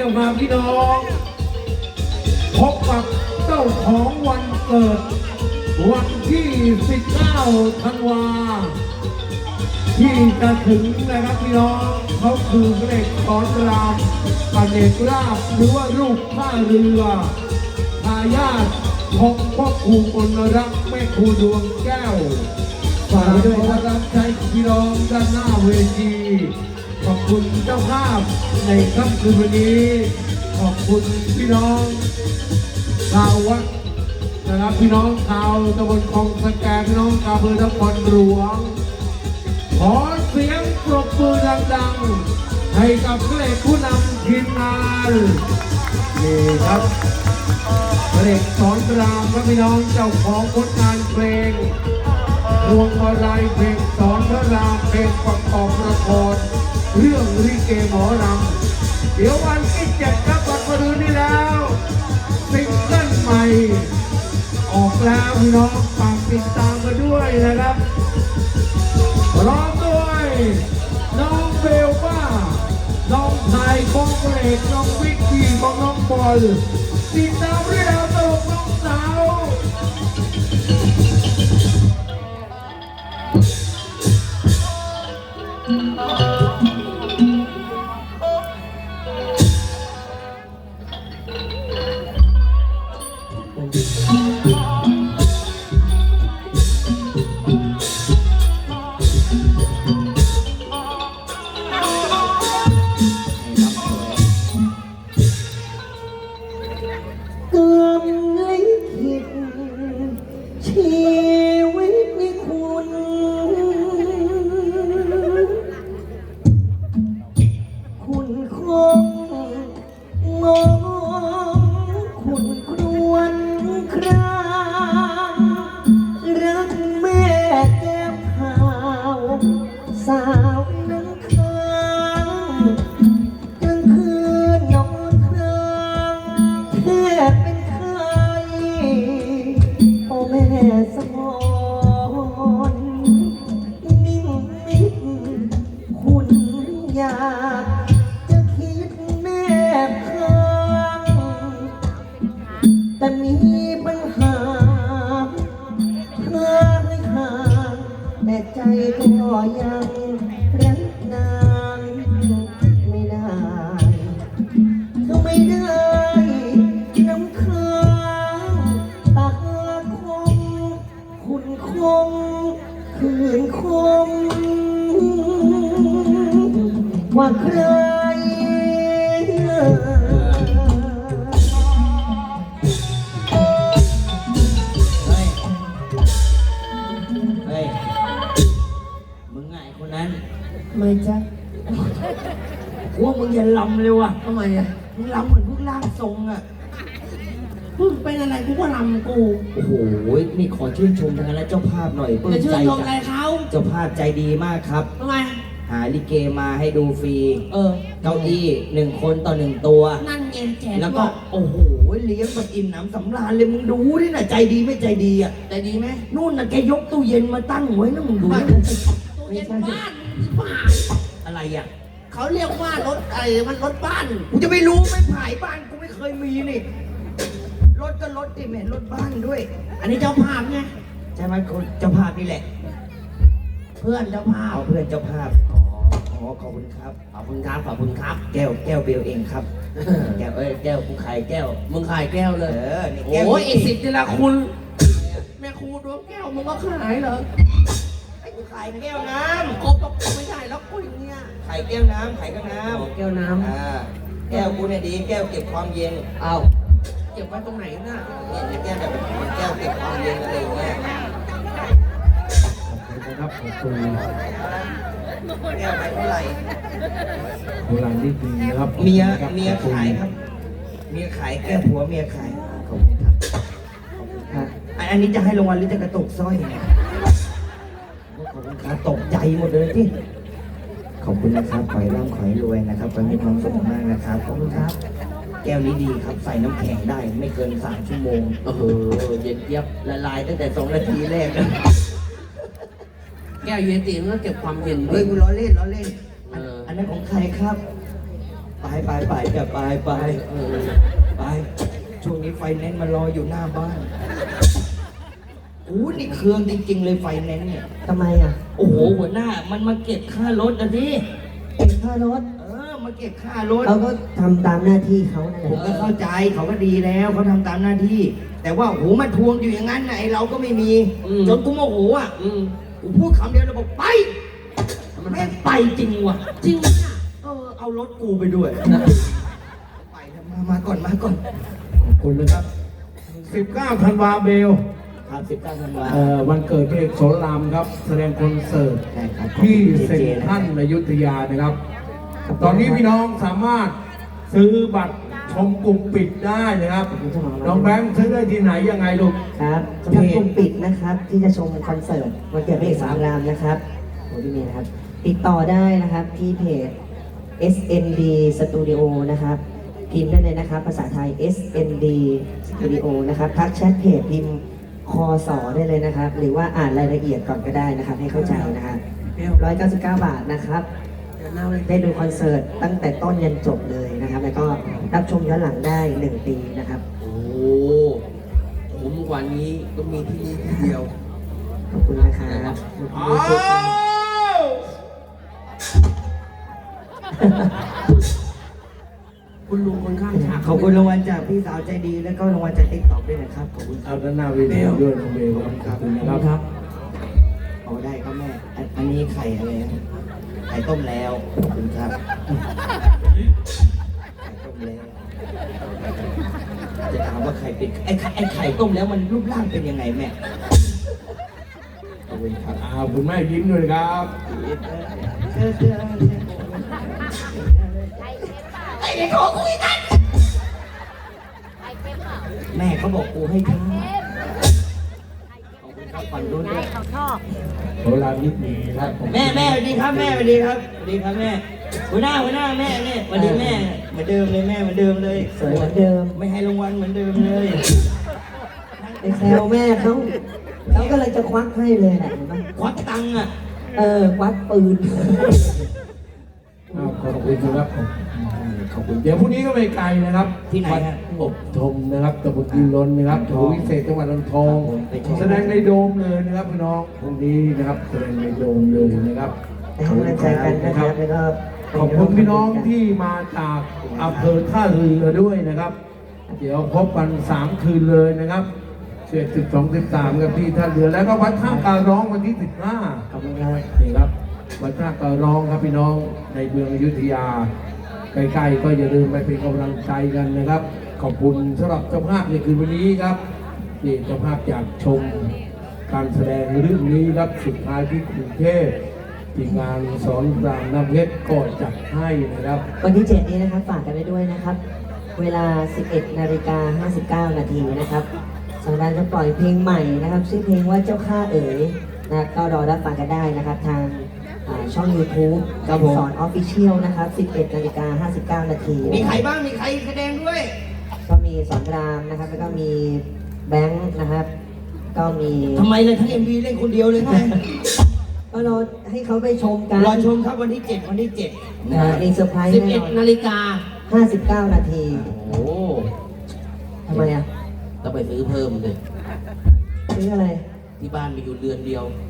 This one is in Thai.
จะพาพี่น้อง พบกับเจ้าของวันเกิด วันที่ 19 ธันวา ที่จะถึงนะครับพี่น้องเขาคือพระเอกสอนรามปันเอกราบหรือว่าลูกท่าเรือทายาทของพ่อครูมนรักแม่ครูดวงแก้วฝากด้วยรับใช้พี่น้องด้านหน้าเวที ขอบคุณเจ้าภาพในค่ำคืนวันนี้ ขอบคุณพี่น้องชาววัดนะครับพี่น้องชาวตำบลคลองสแกพี่น้องชาวอำเภอนครหลวง ขอเสียงปรบมือดังๆ ให้กับพระเอกผู้นำทีมงานนี่ครับพระเอกสอนรามครับพี่น้องเจ้าของผลงานเพลงวงมาลัยเพลงสอนพระรามเพลงประกอบละคร เรื่องลิเกหมอรำเดี๋ยววันที่เจ็ดครับวันมะรืนนี้แล้วซิงเกิลใหม่ ออกแล้วพี่น้องฝากติดตามมาด้วยนะครับร้องด้วยน้องเบลบ้าน้องไทยของเกรกน้องวิกกี้ของน้องบอลติดตามเรื่องตลกน้อง อยากจะคิดแนบข้างแต่มีปัญหาเพื่อให้ห่างแต่ใจก็ยังำเลยว่ะทำไมอะมึงลำเหมือนพวกร่างทรงอะเพิ่งเป็นอะไรกูก็รำกูโอ้โห นี่ขอชื่นชมทางนั้นและเจ้าภาพหน่อยปลื้มจะชื่ใจนชมจัอะไรงเขาเจ้าภาพใจดีมากครับ ทำไม หาลิเกมาให้ดูฟรี เออ เก้าอี้หนึ่งคนต่อหนึ่งตัว นั่นเองแจกแล้วก็ โอ้โห เลี้ยงแบบอิ่มหน้ำสำราญเลยมึงดูดิน่ะใจดีไม่ใจดีอะใจดีไหมนู่นน่ะแกยกตู้เย็นมาตั้งไว้นะมึงดูดิตู้เย็นบ้านบ้านอะไรอะ เขาเรียกว่ารถอะไรมันรถบ้านกูจะไม่รู้ไม่ผายบ้านกูไม่เคยมีนี่ รถก็รถดิแม่รถบ้านด้วย อันนี้เจ้าภาพไงใช่ไหมคนเจ้าภาพนี่แหละ เพื่อนเจ้าภาพเอาเพื่อนเจ้าภาพอ๋ออ๋อขอบคุณครับขอบคุณครับขอบคุณครับ แก้วแก้วเบลเองครับ แก้วเอ้ยแก้วกูขายแก้ว มึงขายแก้วเลเอยอนี่แก้วโอ้ยไอสิทธิ์นี่ละคุณ แม่ครูดวงแก้วมึงก็ขายเหรอไอ้ กูขายแก้วน้กบก็ไม่ได้แล้วกูอย่างเงี้ยำขายแก้วน้ำขายแก้วน้อ๋อแก้วน้ำอ่าแก้วกูเนี่ยดี แก้วเก็บความเย็นำเอาเก็บไว้ตรงไหนน่ะเนี่ยเนี่ยแก้วแบบแก้วเก็บความเย็นอะไรอย่างเงี้ยนะครับขอบคุณแก้วไปเท่าไหร่โบราณนิดนึงนะครับเมียขอบคุณเมียขอบคุณขายครับเมียขายแก้วผัวเมียขายขอบคุณครับ ขอบคุณครับอันอันนี้จะให้รางวัลหรือจะกระตุกสร้อยเนี่ย ขอบคุณครับตกใจหมดเลยที่ขอบคุณนะครับ ขอให้ร่ำขอให้รวยนะครับขอให้มีความสุขมากนะครับ ขอบคุณครับ แก้วนี้ดีครับ ใส่น้ำแข็งได้ไม่เกินสามชั่วโมง เออเย็นเยียบละลายตั้งแต่สองนาทีแรก แก้วเย็นตีมันก็เก็บความเย็นเฮ้ยกูล้อเล่นล้อเล่นอันเอออันนั้นของใครครับ ไปไปไปจะไปไปเออไป ช่วงนี้ไฟแนนซ์มารออยู่หน้าบ้าน อู้นี่เครื่องจริงๆเลยไฟแนนซ์เนี่ย ทำไมอะโอ้โหหัวหน้า มันมาเก็บค่ารถนะดิเก็บค่ารถ เออ มาเก็บค่ารถ เขาก็ทำตามหน้าที่เขานั่นแหผมละก็เข้าใจเขาก็ดีแล้วเขาทำตามหน้าที่ แต่ว่าโหมาทวงอยู่อย่างนั้นน่ะไอเราก็ไม่มีจนกูโมโหอะกูพูดคำเดียวแล้วบอกไปแม่งไปจริงว่ะจริงอะเออเอารถกูไปด้วยไปเถอะมามาก่อนมาก่อนขอบคุณนะครับ 19ธันวาเบล ครับสิบเก้าธันวาเอ่อวันเกิดพระเอกโสรามครับ แสดงคอนเสิร์ตใช่ครับที่ขอบคุณเซ็นเจเจนะทรัลอยุธยานะครับ ตอนนี้พี่น้องสามารถซื้อบัตรชมกลุ่มปิดได้นะครับ น้องแบงค์ซื้อได้ที่ไหนยังไงลูก ครับสำหรับกลุ่มปิดนะครับ ที่จะชมคอนเสิร์ตวันเกิดพระเอกสามรามนะครับโอ้พี่เมย์นะครับ ติดต่อได้นะครับที่เพจ SND Studio นะครับพิมพ์ได้เลยนะครับ ภาษาไทย SND Studio นะครับทักแชทเพจพิมพ์ คอสอได้เลยนะครับ หรือว่าอ่านรายละเอียดก่อนก็ได้นะครับ ให้เข้าใจนะครับ199บาทนะครับ ได้ดูคอนเสิร์ตตั้งแต่ต้นยันจบเลยนะครับ แล้วก็รับชมย้อนหลังได้1ปีนะครับ โอ้ผมกว่านี้ก็มีที่นี่ที่เดียว ขอบคุณนะครับอ้าว คุณลุงคนข้างฉากขอบคุณรางวัลจากพี่สาวใจดีแล้วก็รางวัลจากติ๊กต็อกด้วยนะครับขอบคุณคเอารับด้านหน้าเวทีด้วยน้องเบลครับขอบคุณนะครับเอาได้ครับแม่อันอันนี้ไข่อะไรนะไข่ต้มแล้วขอบคุณครับไข่ต้มแล้วจะถามว่าไข่เป็นไอ้ไข่ไอ้ไข่ต้มแล้วมันรูปร่างเป็นยังไงแม่ขอบคุณครับอ่าคุณแม่ยิ้มด้วยครับเชื่อเชื่อ เชื่อไอ้เด็กขอคุยกันแม่เขาบอกกูให้ท้าขอบคุณครับฝันรุ่นด้วยโบราณนิดหนึงนะครับแม่แม่สวัสดีครับแม่สวัสดีครับสวัสดีครับแม่หัวหน้าหัวหน้าแม่เนี่ยสวัสดีแม่เหมือนเดิมเลยแม่เหมือนเดิมเลยสวยเหมือนเดิม ไม่ให้รางวัลเหมือนเดิมเลยไปแซวแม่เขาเขาก็เลยจะควักให้เลยแหละควักตังค์อะ เออ ควักปืนอ้าวขอบคุณครับ ขอบคุณเดี๋ยวพรุ่งนี้ก็ไม่ไกลนะครับที่ไหนวัดฮะอบชมนะครับตำบลยินลนนะครับโถวิเศษจังหวัดลำทองไปชม แสดงในโดมเลยนะครับพี่น้องพรุ่งนี้นะครับแสดงในโดมเลยนะครับให้กำลังใจกันนะครับแล้วก็ขอบคุณพี่น้องที่มาจากอำเภอท่าเรือด้วยนะครับ เดี๋ยวพบกันสามคืนเลยนะครับเจ็ดสิบสองสิบสามกับที่ท่าเรือแล้วก็วัดท่าการ้องวันที่สิบห้า ขอบคุณครับ นี่ครับวัดท่าการ้องครับพี่น้องในเมืองอยุธยา ใกล้ๆก็อย่าลืมไปเป็นกำลังใจกันนะครับ ขอบคุณสำหรับเจ้าภาพในคืนวันนี้ครับนี่เจ้าภาพอยากชมการแสดงเรื่องนี้ครับสุดท้ายที่กรุงเทพทีมงานสอนรามน้ำเพชรก็จัดให้นะครับ วันที่ 7 นี้นะครับฝากกันไว้ด้วยนะครับ เวลา 11นาฬิกา59 นาทีนะครับสอนรามจะปล่อยเพลงใหม่นะครับชื่อเพลงว่าเจ้าข้าเอ๋ยนะก็รอรับฟังกันได้นะครับทาง อ่าช่อง YouTube ครับผม สอนออฟฟิเชียลนะครับ 11นาฬิกา59 นาทีมีใครบ้าง มีใครแสดงด้วย ก็มีสอนรามนะครับ แล้วก็มีแบงค์นะครับ ก็มีทำไมเลยทั้งเอ็มวีเล่นคนเดียวเลยไงก็รอให้เขาไปชมกันรอชมครับวันที่เจ็ดวันที่เจ็ดนะมีเซอร์ไพรส์สิบแน่เอ็ดนอนนาฬิกา59 นาทีโอ้ทำไมอะ ต้องไปซื้อเพิ่มเลยซื้ออะไร ที่บ้านมีอยู่เรือนเดียวอ